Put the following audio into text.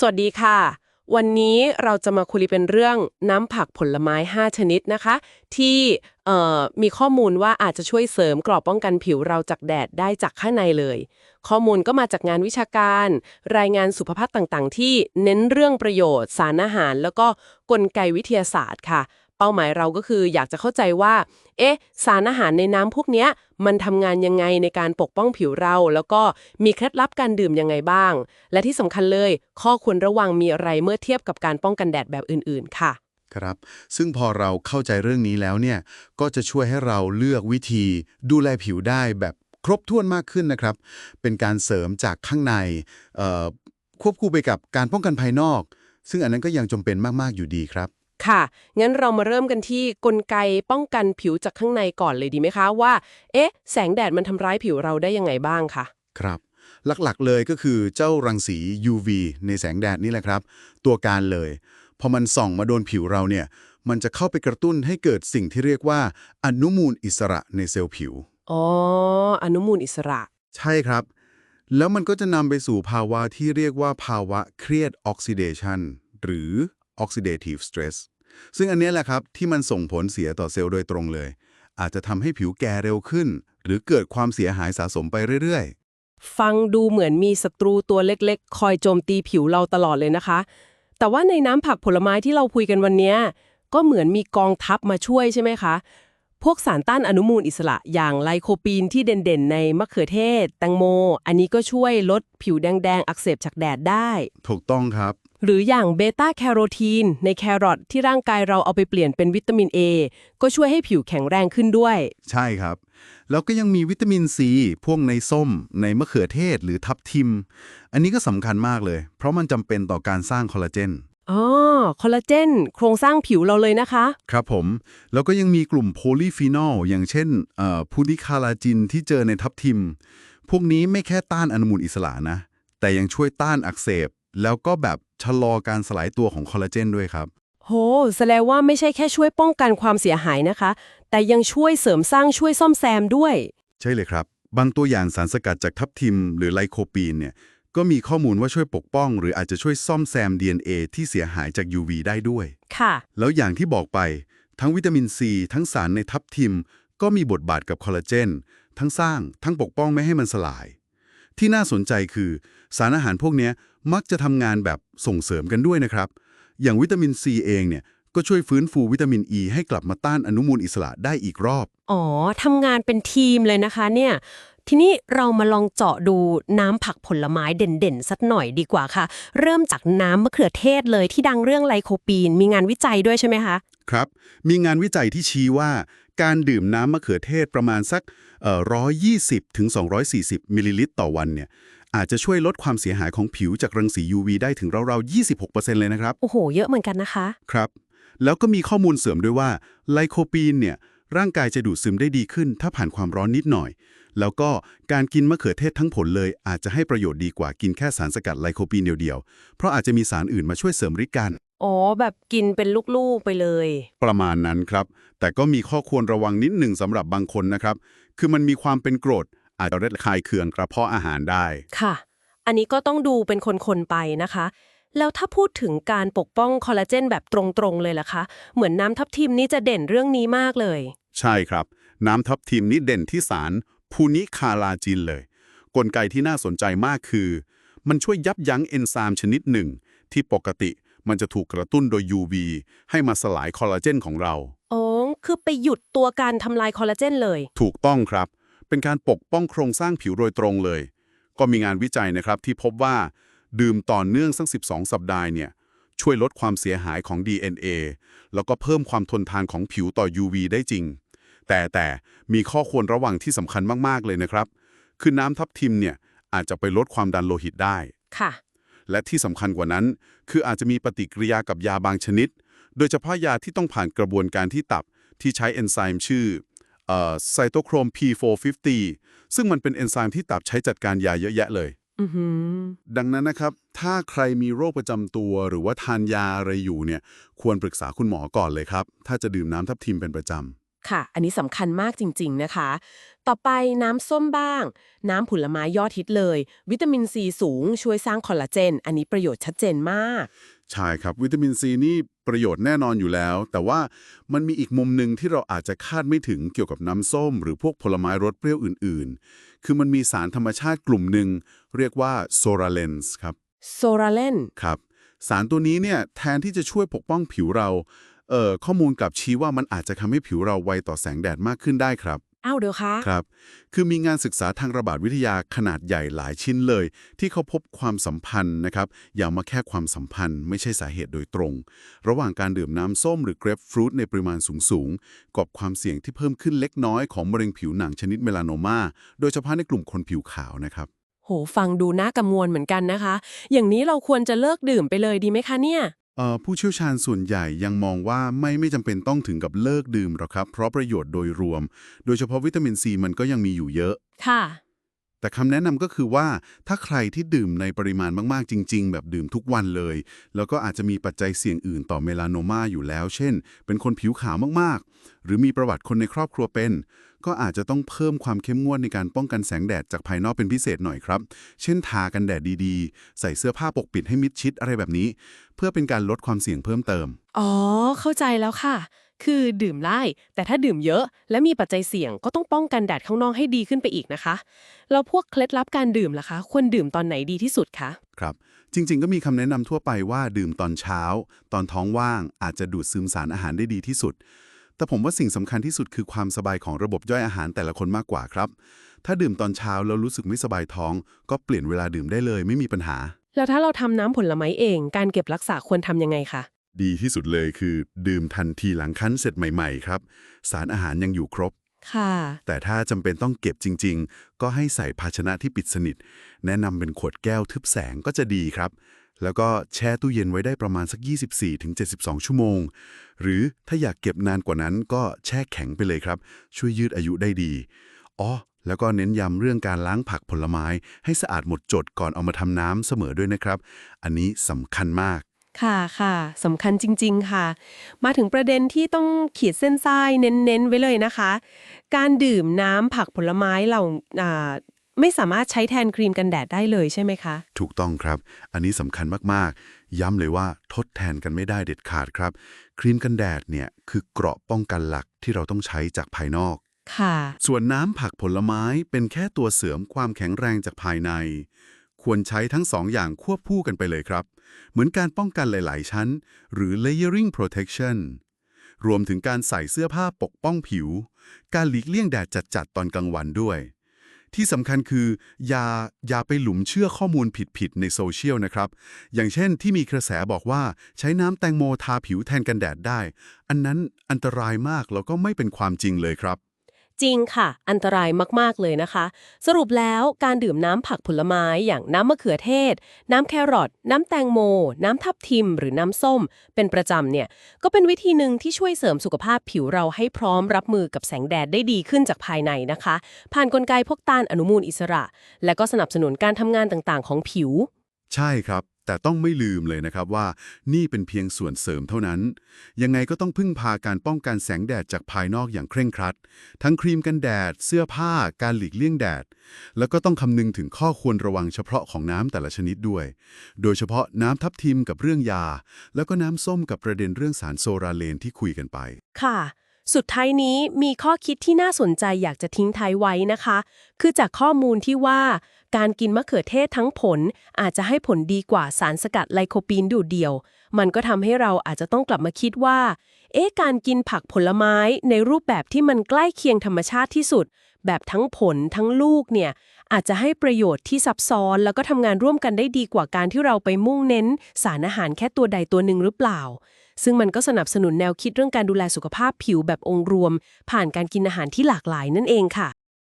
สวัสดีค่ะ วันนี้เราจะมาคุยเป็นเรื่องน้ำผักผลไม้ 5 ชนิดนะคะ ที่มีข้อมูลว่าอาจจะช่วยเสริมกรอบป้องกันผิวเราจากแดดได้จากข้างในเลย ข้อมูลก็มาจากงานวิชาการ รายงานสุขภาพต่างๆ ที่เน้นเรื่องประโยชน์ สารอาหาร แล้วก็กลไกวิทยาศาสตร์ค่ะ เป้าหมายเราก็คืออยากจะเข้าใจว่า เอ๊ะ สารอาหารในน้ำพวกเนี้ย มันทำงานยังไงในการปกป้องผิวเรา แล้วก็มีเคล็ดลับการดื่มยังไงบ้าง และที่สำคัญเลย ข้อควรระวังมีอะไรเมื่อเทียบกับการป้องกันแดดแบบอื่น ๆ ค่ะ ครับ ซึ่งพอเราเข้าใจเรื่องนี้แล้วเนี่ย ก็จะช่วยให้เราเลือกวิธี ดูแลผิวได้แบบครบถ้วนมากขึ้นนะครับ เป็นการเสริมจากข้างในควบคู่ไปกับการป้องกันภายนอก ซึ่งอันนั้นก็ยังจำเป็นมาก ๆ อยู่ดีครับ ค่ะ งั้นเรามาเริ่มกันที่กลไกป้องกันผิวจากข้างในก่อนเลยดีไหมคะว่า เอ๊ะ แสงแดดมันทำร้ายผิวเราได้ยังไงบ้างคะครับ หลักๆเลยก็คือเจ้ารังสี UV ในแสงแดดนี่แหละครับ ตัวการเลย พอมันส่องมาโดนผิวเราเนี่ย มันจะเข้าไปกระตุ้นให้เกิดสิ่งที่เรียกว่า อนุมูลอิสระในเซลล์ผิว อ๋อ อนุมูลอิสระ ใช่ครับ แล้วมันก็จะนำไปสู่ภาวะที่เรียกว่าภาวะเครียดออกซิเดชันหรือ oxidative stress ซึ่งอันเนี้ยแหละครับที่มันส่งผลเสียต่อเซลล์โดยตรงเลย อาจจะทำให้ผิวแก่เร็วขึ้น หรือเกิดความเสียหายสะสมไปเรื่อยฟังดูเหมือนมีศัตรูตัวเล็กๆ คอยโจมตีผิวเราตลอดเลยนะคะ แต่ว่าในน้ำผักผลไม้ที่เราคุยกันวันเนี้ยก็เหมือนมีกองทัพมาช่วยใช่ไหมคะ พวกสารต้านอนุมูลอิสระอย่างไลโคปีนที่เด่นๆ ในมะเขือเทศ แตงโม อันนี้ก็ช่วยลดผิวแดงๆ อักเสบจากแดดได้ๆถูกต้องครับ หรืออย่างเบต้าแคโรทีนในแครอทที่ร่างกายเราเอาไปเปลี่ยนเป็นวิตามิน A ก็ช่วยให้ผิวแข็งแรงขึ้นด้วย ใช่ครับ แล้วก็ยังมีวิตามินซีพวกในส้ม ในมะเขือเทศหรือทับทิม อันนี้ก็สำคัญมากเลย เพราะมันจำเป็นต่อการสร้างคอลลาเจนอ๋อคอลลาเจน โครงสร้างผิวเราเลยนะคะ ครับผม แล้วก็ยังมีกลุ่มโพลีฟีนอลอย่างเช่นเอ่อพูดิคาลาจินที่เจอในทับทิม พวกนี้ไม่แค่ต้านอนุมูลอิสระนะ แต่ยังช่วยต้านอักเสบ แล้วก็แบบชะลอการสลายตัวของคอลลาเจนด้วยครับ โห แสดงว่าไม่ใช่แค่ช่วยป้องกันความเสียหายนะคะ แต่ยังช่วยเสริมสร้างช่วยซ่อมแซมด้วย ใช่เลยครับ บางตัวอย่างสารสกัดจากทับทิม หรือไลโคปีนเนี่ย ก็มีข้อมูลว่าช่วยปกป้อง หรืออาจจะช่วยซ่อมแซม DNA ที่เสียหายจาก UV ได้ด้วย ค่ะ แล้วอย่างที่บอกไป ทั้งวิตามินซีทั้งสารในทับทิม ก็มีบทบาทกับคอลลาเจน ทั้งสร้าง ทั้งปกป้องไม่ให้มันสลาย ที่น่าสนใจคือ สารอาหารพวกเนี้ย มักจะทำงานแบบส่งเสริมกันด้วยนะครับ อย่างวิตามินซีเองเนี่ยก็ช่วยฟื้นฟูวิตามินอ e ีให้กลับมาต้านอนุมูลอิสระได้อีกรอบ อ๋อทำงานเป็นทีมเลยนะคะเนี่ย ทีนี้เรามาลองเจาะดูน้ำผักผลไม้เด่นๆ สักหน่อยดีกว่าค่ะ เริ่มจากน้ำมะเขือเทศเลยที่ดังเรื่องไลโคปีน มีงานวิจัยด้วยใช่ไหมคะ ครับ มีงานวิจัยที่ชี้ว่า การดื่มน้ำมะเขือเทศประมาณสักเอ่อ120ถึง240 มิลลิลิตรต่อวันเนี่ย อาจจะช่วยลดความเสียหายของผิวจากรังสี UV ได้ถึงราวๆ 26%เลยนะครับ โอ้โห เยอะเหมือนกันนะคะ ครับ แล้วก็มีข้อมูลเสริมด้วยว่าไลโคปีนเนี่ย ร่างกายจะดูดซึมได้ดีขึ้น ถ้าผ่านความร้อนนิดหน่อย แล้วก็การกินมะเขือเทศทั้งผลเลย อาจจะให้ประโยชน์ดีกว่ากินแค่สารสกัดไลโคปีนเดียวๆ เพราะอาจจะมีสารอื่นมาช่วยเสริมฤทธิ์กัน อ๋อ แบบกินเป็นลูกๆไปเลย ประมาณนั้นครับ แต่ก็มีข้อควรระวังนิดหนึ่งสำหรับบางคนนะครับ คือมันมีความเป็นกรด อาจจะระคายเคืองกระเพาะอาหารได้ ค่ะ อันนี้ก็ต้องดูเป็นคนๆไปนะคะ แล้วถ้าพูดถึงการปกป้องคอลลาเจนแบบตรงๆเลยล่ะคะ เหมือนน้ำทับทิมนี่จะเด่นเรื่องนี้มากเลย ใช่ครับ น้ำทับทิมนี่เด่นที่สารพูนิคาลาจินเลย กลไกที่น่าสนใจมากคือ มันช่วยยับยั้งเอนไซม์ชนิดหนึ่ง ที่ปกติมันจะถูกกระตุ้นโดย UV ให้มาสลายคอลลาเจนของเรา อ๋อ คือไปหยุดตัวการทำลายคอลลาเจนเลย ถูกต้องครับ เป็นการปกป้องโครงสร้างผิวโดยตรงเลย ก็มีงานวิจัยนะครับที่พบว่า ดื่มต่อเนื่องสัก 12 สัปดาห์เนี่ยช่วยลดความเสียหายของ DNA แล้วก็เพิ่มความทนทานของผิวต่อ UV ได้จริง แต่แต่มีข้อควรระวังที่สำคัญมาก ๆ เลยนะครับ คือน้ำทับทิมเนี่ยอาจจะไปลดความดันโลหิตได้ ค่ะ และที่สำคัญกว่านั้น คืออาจจะมีปฏิกิริยากับยาบางชนิด โดยเฉพาะยาที่ต้องผ่านกระบวนการที่ตับที่ใช้เอนไซม์ชื่อ ไซโตโครม P450 ซึ่งมันเป็นเอนไซม์ที่ตับใช้จัดการยาเยอะแยะเลยอือหือดังนั้นนะครับ ถ้าใครมีโรคประจำตัวหรือว่าทานยาอะไรอยู่เนี่ย ควรปรึกษาคุณหมอก่อนเลยครับ ถ้าจะดื่มน้ำทับทิมเป็นประจค่ะ อันนี้สำคัญมากจริง ๆนะคะ ต่อไปน้ำส้มบ้าง น้ำผลไม้ยอดฮิตเลย วิตามินซีสูงช่วยสร้างคอลลาเจน อันนี้ประโยชน์ชัดเจนมาก ใช่ครับวิตามินซีนี่ประโยชน์แน่นอนอยู่แล้ว แต่ว่ามันมีอีกมุมหนึ่งที่เราอาจจะคาดไม่ถึงเกี่ยวกับน้ำส้ม หรือพวกผลไม้รสเปรี้ยวอื่น ๆ คือมันมีสารธรรมชาติกลุ่มหนึ่งเรียกว่าโซราเลนส์ครับโซราเลนครับสารตัวนี้เนี่ยแทนที่จะช่วยปกป้องผิวเราเอ่อข้อมูลกลับชี้ว่ามันอาจจะทำให้ผิวเราไวต่อแสงแดดมากขึ้นได้ครับ อ้าวเดี๋ยวคะครับ คือมีงานศึกษาทางระบาดวิทยาขนาดใหญ่หลายชิ้นเลย ที่เขาพบความสัมพันธ์นะครับ อย่างมาแค่ความสัมพันธ์ไม่ใช่สาเหตุโดยตรง ระหว่างการดื่มน้ำส้มหรือเกรปฟรุตในปริมาณสูงๆกับความเสี่ยงที่เพิ่มขึ้นเล็กน้อยของมะเร็งผิวหนังชนิดเมลานโนมา โดยเฉพาะในกลุ่มคนผิวขาวนะครับโหฟังดูน่ากังวลเหมือนกันนะคะ อย่างนี้เราควรจะเลิกดื่มไปเลยดีไหมคะเนี่ย เอ่อผู้เชี่ยวชาญส่วนใหญ่ยังมองว่าไม่ไม่จำเป็นต้องถึงกับเลิกดื่มหรอกครับ เพราะประโยชน์โดยรวม โดยเฉพาะวิตามินซีมันก็ยังมีอยู่เยอะ ค่ะ แต่คำแนะนำก็คือว่าถ้าใครที่ดื่มในปริมาณมากๆ จริง ๆ แบบดื่มทุกวันเลย แล้วก็อาจจะมีปัจจัยเสี่ยงอื่นต่อเมลานโนมาอยู่แล้ว เช่น เป็นคนผิวขาวมากๆ หรือมีประวัติคนในครอบครัวเป็น ก็อาจจะต้องเพิ่มความเข้มงวดในการป้องกันแสงแดดจากภายนอกเป็นพิเศษหน่อยครับ เช่นทากันแดดดีๆ ใส่เสื้อผ้าปกปิดให้มิดชิดอะไรแบบนี้ เพื่อเป็นการลดความเสี่ยงเพิ่มเติม อ๋อ เข้าใจแล้วค่ะ คือดื่มไล่แต่ถ้าดื่มเยอะ และมีปัจจัยเสี่ยงก็ต้องป้องกันแดดข้างนอกให้ดีขึ้นไปอีกนะคะ แล้วพวกเคล็ดลับการดื่มล่ะคะ ควรดื่มตอนไหนดีที่สุดคะครับ จริง ๆ ก็มีคำแนะนำทั่วไปว่าดื่มตอนเช้า ตอนท้องว่างอาจจะดูดซึมสารอาหารได้ดีที่สุด แต่ผมว่าสิ่งสำคัญที่สุดคือความสบายของระบบย่อยอาหารแต่ละคนมากกว่าครับ ถ้าดื่มตอนเช้าแล้วรู้สึกไม่สบายท้อง ก็เปลี่ยนเวลาดื่มได้เลย ไม่มีปัญหา แล้วถ้าเราทำน้ำผลไม้เอง การเก็บรักษาควรทำยังไงคะ ดีที่สุดเลยคือ ดื่มทันทีหลังคั้นเสร็จใหม่ๆ ครับ สารอาหารยังอยู่ครบ ค่ะ แต่ถ้าจำเป็นต้องเก็บจริง ๆ ก็ให้ใส่ภาชนะที่ปิดสนิท แนะนำเป็นขวดแก้วทึบแสงก็จะดีครับ แล้วก็แช่ตู้เย็นไว้ได้ประมาณสัก 24-72 ชั่วโมง หรือถ้าอยากเก็บนานกว่านั้นก็แช่แข็งไปเลยครับ ช่วยยืดอายุได้ดีอ๋อแล้วก็เน้นย้ำเรื่องการล้างผักผลไม้ ให้สะอาดหมดจดก่อนเอามาทำน้ำเสมอด้วยนะครับ อันนี้สำคัญมาก ค่ะค่ะสำคัญจริง ๆ ค่ะ มาถึงประเด็นที่ต้องขีดเส้นใต้เน้นๆ ไว้เลยนะคะ การดื่มน้ำผักผลไม้เราอ่าไม่สามารถใช้แทนครีมกันแดดได้เลยใช่ไหมคะ ถูกต้องครับ อันนี้สำคัญมากๆ ย้ำเลยว่าทดแทนกันไม่ได้เด็ดขาดครับ ครีมกันแดดเนี่ยคือเกราะป้องกันหลักที่เราต้องใช้จากภายนอก ค่ะ ส่วนน้ำผักผลไม้เป็นแค่ตัวเสริมความแข็งแรงจากภายใน ควรใช้ทั้งสองอย่างควบคู่กันไปเลยครับ เหมือนการป้องกันหลาย ๆ ชั้น หรือ layering protection รวมถึงการใส่เสื้อผ้าปกป้องผิว การหลีกเลี่ยงแดดจัด ๆ ตอนกลางวันด้วย ที่สำคัญคือ อย่าอย่าไปหลุมเชื่อข้อมูลผิด ๆ ในโซเชียลนะครับ อย่างเช่นที่มีกระแสบอกว่าใช้น้ำแตงโมทาผิวแทนกันแดดได้ อันนั้นอันตรายมากแล้วก็ไม่เป็นความจริงเลยครับ จริงค่ะ อันตรายมาก ๆ เลยนะคะ สรุปแล้วการดื่มน้ำผักผลไม้อย่างน้ำมะเขือเทศ น้ำแครอทน้ำแตงโม น้ำทับทิม หรือน้ำส้ม เป็นประจำเนี่ย ก็เป็นวิธีหนึ่งที่ช่วยเสริมสุขภาพผิวเราให้พร้อมรับมือกับแสงแดดได้ดีขึ้นจากภายในนะคะ ผ่านนกลไกพวกต้านอนุมูลอิสระ และก็สนับสนุนการทำงานต่างๆ ของผิว ใช่ครับ แต่ต้องไม่ลืมเลยนะครับว่านี่เป็นเพียงส่วนเสริมเท่านั้น ยังไงก็ต้องพึ่งพาการป้องกันแสงแดดจากภายนอกอย่างเคร่งครัด ทั้งครีมกันแดด เสื้อผ้า การหลีกเลี่ยงแดด แล้วก็ต้องคำนึงถึงข้อควรระวังเฉพาะของน้ำแต่ละชนิดด้วย โดยเฉพาะน้ำทับทิมกับเรื่องยา แล้วก็น้ำส้มกับประเด็นเรื่องสารโซราเลนที่คุยกันไป ค่ะ สุดท้ายนี้มีข้อคิดที่น่าสนใจอยากจะทิ้งท้ายไว้นะคะ คือจากข้อมูลที่ว่า การกินมะเขือเทศทั้งผลอาจจะให้ผลดีกว่าสารสกัดไลโคปีนดูดเดียว มันก็ทำให้เราอาจจะต้องกลับมาคิดว่า เอ๊ะการกินผักผลไม้ในรูปแบบที่มันใกล้เคียงธรรมชาติที่สุด แบบทั้งผลทั้งลูกเนี่ยอาจจะให้ประโยชน์ที่ซับซ้อนแล้วก็ทำงานร่วมกันได้ดีกว่าการที่เราไปมุ่งเน้น สารอาหารแค่ตัวใดตัวหนึ่งหรือเปล่า ซึ่งมันก็สนับสนุนแนวคิดเรื่องการดูแลสุขภาพผิวแบบองค์รวม ผ่านการกินอาหารที่หลากหลายนั่นเองค่ะ